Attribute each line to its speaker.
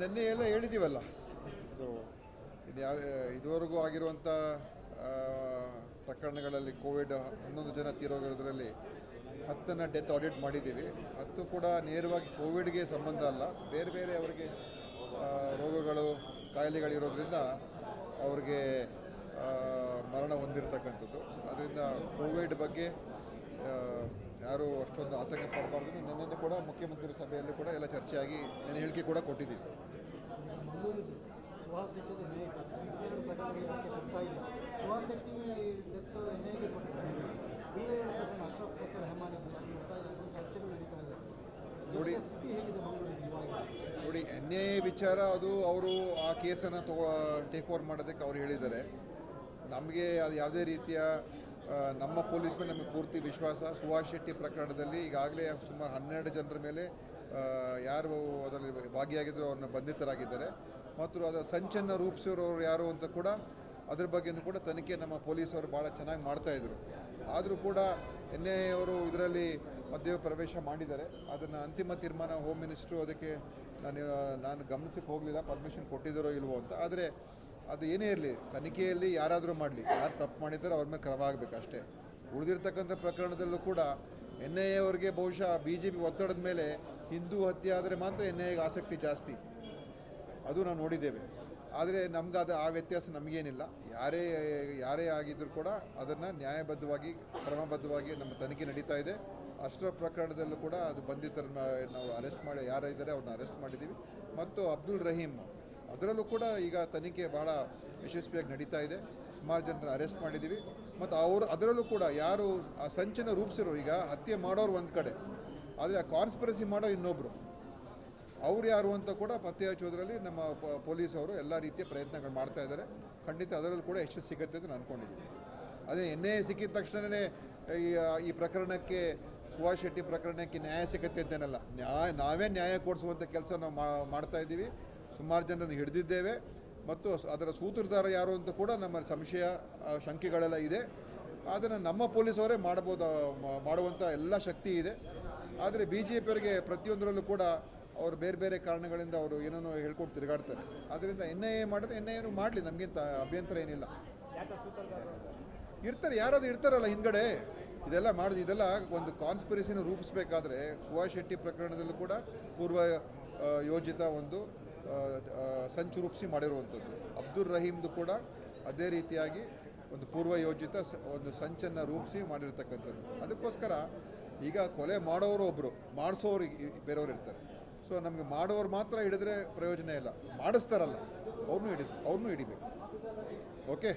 Speaker 1: ನೆನ್ನೆ ಎಲ್ಲ ಹೇಳಿದ್ದೀವಲ್ಲ ಇದು ಯಾವ, ಇದುವರೆಗೂ ಆಗಿರುವಂಥ ಪ್ರಕರಣಗಳಲ್ಲಿ ಕೋವಿಡ್ ಹನ್ನೊಂದು ಜನ ತೀರೋಗಿರೋದ್ರಲ್ಲಿ ಹತ್ತನ್ನು ಡೆತ್ ಆಡಿಟ್ ಮಾಡಿದ್ದೀವಿ. ಹತ್ತು ಕೂಡ ನೇರವಾಗಿ ಕೋವಿಡ್ಗೆ ಸಂಬಂಧ ಅಲ್ಲ. ಬೇರೆ ಬೇರೆ ಅವರಿಗೆ ರೋಗಗಳು, ಕಾಯಿಲೆಗಳಿರೋದ್ರಿಂದ ಅವ್ರಿಗೆ ಮರಣ ಹೊಂದಿರತಕ್ಕಂಥದ್ದು. ಅದರಿಂದ ಕೋವಿಡ್ ಬಗ್ಗೆ ಯಾರು ಅಷ್ಟೊಂದು ಆತಂಕ ಪಡಬಾರ್ದು. ನಿನ್ನೆ ಕೂಡ ಮುಖ್ಯಮಂತ್ರಿ ಸಭೆಯಲ್ಲಿ ಕೂಡ ಎಲ್ಲ ಚರ್ಚೆಯಾಗಿ ನಾನು ಹೇಳಿಕೆ ಕೂಡ
Speaker 2: ಕೊಟ್ಟಿದ್ದೀನಿ
Speaker 1: ನೋಡಿ. ನೋಡಿ ಎನ್ ಎ ವಿಚಾರ ಅದು ಅವರು ಆ ಕೇಸನ್ನು ತಗೋ ಟೇಕ್ ಓವರ್ ಮಾಡೋದಕ್ಕೆ ಅವ್ರು ಹೇಳಿದ್ದಾರೆ. ನಮಗೆ ಅದು ಯಾವುದೇ ರೀತಿಯ ನಮ್ಮ ಪೊಲೀಸ್ ಮೇಲೆ ನಮಗೆ ಪೂರ್ತಿ ವಿಶ್ವಾಸ. ಸುಭಾಷ್ ಶೆಟ್ಟಿ ಪ್ರಕರಣದಲ್ಲಿ ಈಗಾಗಲೇ ಸುಮಾರು ಹನ್ನೆರಡು ಜನರ ಮೇಲೆ ಯಾರು ಅದರಲ್ಲಿ ಭಾಗಿಯಾಗಿದ್ದರು ಅವ್ರನ್ನ ಬಂಧಿತರಾಗಿದ್ದಾರೆ. ಮತ್ತು ಅದರ ಸಂಚನ್ನು ರೂಪಿಸಿರೋರು ಯಾರು ಅಂತ ಕೂಡ ಅದ್ರ ಬಗ್ಗೆಯೂ ಕೂಡ ತನಿಖೆ ನಮ್ಮ ಪೊಲೀಸರು ಭಾಳ ಚೆನ್ನಾಗಿ ಮಾಡ್ತಾಯಿದ್ರು ಆದರೂ ಕೂಡ ಎನ್ ಐ ಅವರು ಇದರಲ್ಲಿ ಮಧ್ಯ ಪ್ರವೇಶ ಮಾಡಿದ್ದಾರೆ. ಅದನ್ನು ಅಂತಿಮ ತೀರ್ಮಾನ ಹೋಮ್ ಮಿನಿಸ್ಟ್ರು ಅದಕ್ಕೆ ನಾನು ನಾನು ಗಮನಿಸಕ್ಕೆ ಹೋಗಲಿಲ್ಲ. ಪರ್ಮಿಷನ್ ಕೊಟ್ಟಿದ್ದಾರೋ ಇಲ್ವೋ ಅಂತ. ಆದರೆ ಅದು ಏನೇ ಇರಲಿ, ತನಿಖೆಯಲ್ಲಿ ಯಾರಾದರೂ ಮಾಡಲಿ, ಯಾರು ತಪ್ಪು ಮಾಡಿದ್ದಾರೆ ಅವ್ರ ಮೇಲೆ ಕ್ರಮ ಆಗಬೇಕು ಅಷ್ಟೇ. ಉಳಿದಿರ್ತಕ್ಕಂಥ ಪ್ರಕರಣದಲ್ಲೂ ಕೂಡ ಎನ್ ಐ ಎ ಅವರಿಗೆ ಬಹುಶಃ ಬಿ ಜೆ ಪಿ ಒತ್ತಡದ ಮೇಲೆ ಹಿಂದೂ ಹತ್ಯೆ ಆದರೆ ಮಾತ್ರ ಎನ್ ಐ ಆಸಕ್ತಿ ಜಾಸ್ತಿ. ಅದು ನಾವು ನೋಡಿದ್ದೇವೆ. ಆದರೆ ನಮ್ಗೆ ಅದು ಆ ವ್ಯತ್ಯಾಸ ನಮಗೇನಿಲ್ಲ. ಯಾರೇ ಯಾರೇ ಆಗಿದ್ದರೂ ಕೂಡ ಅದನ್ನು ನ್ಯಾಯಬದ್ಧವಾಗಿ, ಕ್ರಮಬದ್ಧವಾಗಿ ನಮ್ಮ ತನಿಖೆ ನಡೀತಾ ಇದೆ. ಅಷ್ಟರ ಪ್ರಕರಣದಲ್ಲೂ ಕೂಡ ಅದು ಬಂಧಿತರನ್ನ ನಾವು ಅರೆಸ್ಟ್ ಮಾಡಿ, ಯಾರಿದ್ದಾರೆ ಅವ್ರನ್ನ ಅರೆಸ್ಟ್ ಮಾಡಿದ್ದೀವಿ. ಮತ್ತು ಅಬ್ದುಲ್ ರಹೀಮ್ ಅದರಲ್ಲೂ ಕೂಡ ಈಗ ತನಿಖೆ ಬಹಳ ಯಶಸ್ವಿಯಾಗಿ ನಡೀತಾ ಇದೆ. ಸುಮಾರು ಜನರ ಅರೆಸ್ಟ್ ಮಾಡಿದ್ದೀವಿ ಮತ್ತು ಅವರು ಅದರಲ್ಲೂ ಕೂಡ ಯಾರು ಆ ಸಂಚನ ರೂಪಿಸಿರೋ ಈಗ ಹತ್ಯೆ ಮಾಡೋರು ಒಂದು ಕಡೆ. ಆದರೆ ಆ ಕಾನ್ಸ್ಪಿರಸಿ ಮಾಡೋ ಇನ್ನೊಬ್ಬರು ಅವ್ರು ಯಾರು ಅಂತ ಕೂಡ ಪತ್ತೆ ಹಚ್ಚೋದ್ರಲ್ಲಿ ನಮ್ಮ ಪೊಲೀಸವರು ಎಲ್ಲ ರೀತಿಯ ಪ್ರಯತ್ನಗಳು ಮಾಡ್ತಾ ಇದ್ದಾರೆ ಖಂಡಿತ ಅದರಲ್ಲೂ ಕೂಡ ಯಶಸ್ಸು ಸಿಗುತ್ತೆ ಅಂತ ನಾನು ಅನ್ಕೊಂಡಿದ್ದೀನಿ ಅದೇ ಎನ್ ಐ ಸಿಕ್ಕಿದ ತಕ್ಷಣವೇ ಈ ಪ್ರಕರಣಕ್ಕೆ ಸುಭಾಷ್ ಶೆಟ್ಟಿ ಪ್ರಕರಣಕ್ಕೆ ನ್ಯಾಯ ಸಿಗುತ್ತೆ ಅಂತೇನಲ್ಲ. ನ್ಯಾಯ, ನಾವೇ ನ್ಯಾಯ ಕೊಡಿಸುವಂಥ ಕೆಲಸ ನಾವು ಮಾಡ್ತಾ ಇದ್ದೀವಿ. ಸುಮಾರು ಜನರನ್ನು ಹಿಡಿದಿದ್ದೇವೆ. ಮತ್ತು ಅದರ ಸೂತ್ರಧಾರ ಯಾರು ಅಂತ ಕೂಡ ನಮ್ಮ ಸಂಶಯ ಶಂಕೆಗಳೆಲ್ಲ ಇದೆ. ಅದನ್ನು ನಮ್ಮ ಪೊಲೀಸವರೇ ಮಾಡಬಹುದು ಮಾಡುವಂಥ ಎಲ್ಲ ಶಕ್ತಿ ಇದೆ. ಆದರೆ ಬಿ ಜೆ ಪಿಯವರಿಗೆ ಪ್ರತಿಯೊಂದರಲ್ಲೂ ಕೂಡ ಅವರು ಬೇರೆ ಬೇರೆ ಕಾರಣಗಳಿಂದ ಅವರು ಏನೇನೋ ಹೇಳ್ಕೊಂಡು ತಿರುಗಾಡ್ತಾರೆ. ಅದರಿಂದ ಎನ್ ಐ ಎ ಮಾಡಿದ್ರೆ ಎನ್ ಐ ಎನು ಮಾಡಲಿ, ನಮಗಿಂತ ಅಭ್ಯಂತರ ಏನಿಲ್ಲ. ಇರ್ತಾರೆ, ಯಾರಾದರೂ ಇರ್ತಾರಲ್ಲ ಹಿಂದ್ಗಡೆ, ಇದೆಲ್ಲ ಮಾಡಿ, ಇದೆಲ್ಲ ಒಂದು ಕಾನ್ಸ್ಪಿರಸಿನ ರೂಪಿಸಬೇಕಾದ್ರೆ ಸುಭಾಷ್ ಶೆಟ್ಟಿ ಪ್ರಕರಣದಲ್ಲೂ ಕೂಡ ಪೂರ್ವ ಯೋಜಿತ ಒಂದು ಸಂಚು ರೂಪಿಸಿ ಮಾಡಿರುವಂಥದ್ದು. ಅಬ್ದುಲ್ ರಹೀಮ್ದು ಕೂಡ ಅದೇ ರೀತಿಯಾಗಿ ಒಂದು ಪೂರ್ವ ಯೋಜಿತ ಒಂದು ಸಂಚನ್ನು ರೂಪಿಸಿ ಮಾಡಿರ್ತಕ್ಕಂಥದ್ದು. ಅದಕ್ಕೋಸ್ಕರ ಈಗ ಕೊಲೆ ಮಾಡೋರು ಒಬ್ಬರು ಮಾಡಿಸೋರು ಬೇರೆಯವರು ಇರ್ತಾರೆ. ಸೊ ನಮಗೆ ಮಾಡೋರು ಮಾತ್ರ ಹಿಡಿದ್ರೆ ಪ್ರಯೋಜನ ಇಲ್ಲ. ಮಾಡಿಸ್ತಾರಲ್ಲ, ಅವ್ರನ್ನೂ ಹಿಡಿಸ್, ಅವ್ರನ್ನೂ ಹಿಡಿಬೇಕು. ಓಕೆ